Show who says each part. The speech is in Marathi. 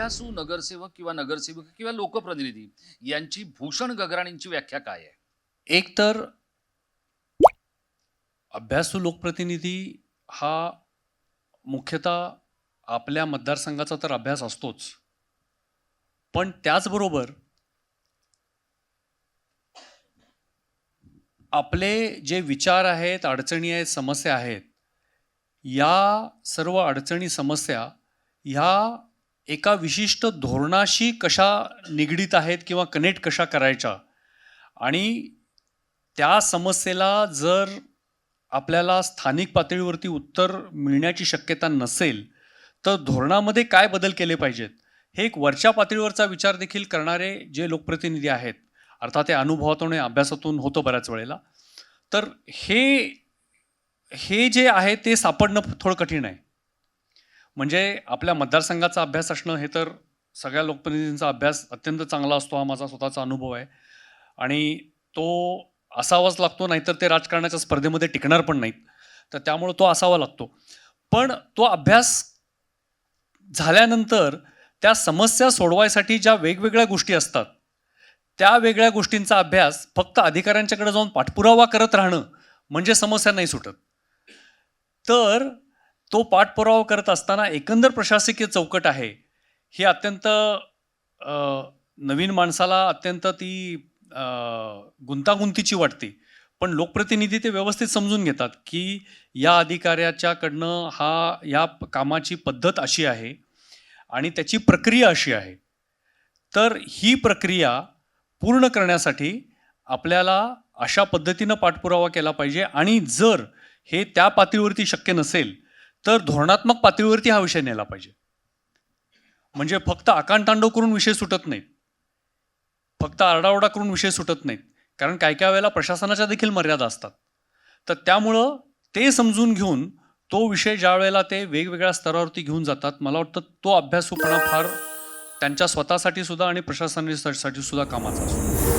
Speaker 1: अभ्यासू नगरसेवक किंवा नगरसेवक किंवा लोकप्रतिनिधी यांची भूषण गगराणींची व्याख्या काय आहे?
Speaker 2: एक तर अभ्यासू लोकप्रतिनिधी हा मुख्यतः आपल्या मतदारसंघाचा तर अभ्यास असतोच. पण त्याचबरोबर आपले जे विचार आहेत अडचणी आहेत समस्या आहेत या सर्व अडचणी समस्या ह्या एका विशिष्ट धोरणाशी कशा निगडीत आहेत किंवा कनेक्ट कशा करायच्या? आणि त्या समस्येला जर आपल्याला स्थानिक पातळीवरती उत्तर मिळण्याची शक्यता नसेल तर धोरणामध्ये काय बदल केले पाहिजेत? हे एक वरच्या पातळीवरचा विचार देखील करणारे जे लोकप्रतिनिधी आहेत अर्थात ते अनुभवातून आणि अभ्यासातून होतं बऱ्याच वेळेला तर हे हे जे आहे ते सापडणं थोडं कठीण आहे. म्हणजे आपल्या मतदारसंघाचा अभ्यास असणं हे तर सगळ्या लोकप्रतिनिधींचा अभ्यास अत्यंत चांगला असतो हा माझा स्वतःचा अनुभव आहे. आणि तो असावाच लागतो नाहीतर ते राजकारणाच्या स्पर्धेमध्ये टिकणार पण नाहीत. तर त्यामुळं तो असावा लागतो. पण तो अभ्यास झाल्यानंतर त्या समस्या सोडवायसाठी ज्या वेगवेगळ्या गोष्टी असतात त्या वेगळ्या गोष्टींचा अभ्यास फक्त अधिकाऱ्यांच्याकडे जाऊन पाठपुरावा करत राहणं म्हणजे समस्या नाही सुटत. तर तो पाठपुरावा करत असताना एकंदर प्रशासकीय चौकट आहे. ही अत्यंत नवीन माणसाला अत्यंत ती गुंतागुंतीची वाटते. पण लोकप्रतिनिधी ते व्यवस्थित समजून घेतात की या अधिकाऱ्याच्याकडनं हा या कामाची पद्धत अशी आहे आणि त्याची प्रक्रिया अशी आहे. तर ही प्रक्रिया पूर्ण करण्यासाठी आपल्याला अशा पद्धतीनं पाठपुरावा केला पाहिजे आणि जर हे त्या पातळीवरती शक्य नसेल तर धोरणात्मक पातळीवरती हा विषय नेला पाहिजे. म्हणजे फक्त आकांतांडव करून विषय सुटत नाहीत. फक्त आरडाओरडा करून विषय सुटत नाहीत. कारण काय काय वेळेला प्रशासनाच्या देखील मर्यादा असतात. तर त्यामुळं ते समजून घेऊन तो विषय ज्या वेळेला ते वेगवेगळ्या स्तरावरती घेऊन जातात मला वाटतं तो अभ्यासूपणा फार त्यांच्या स्वतःसाठी सुद्धा आणि प्रशासनासाठी सुद्धा कामाचा असतो.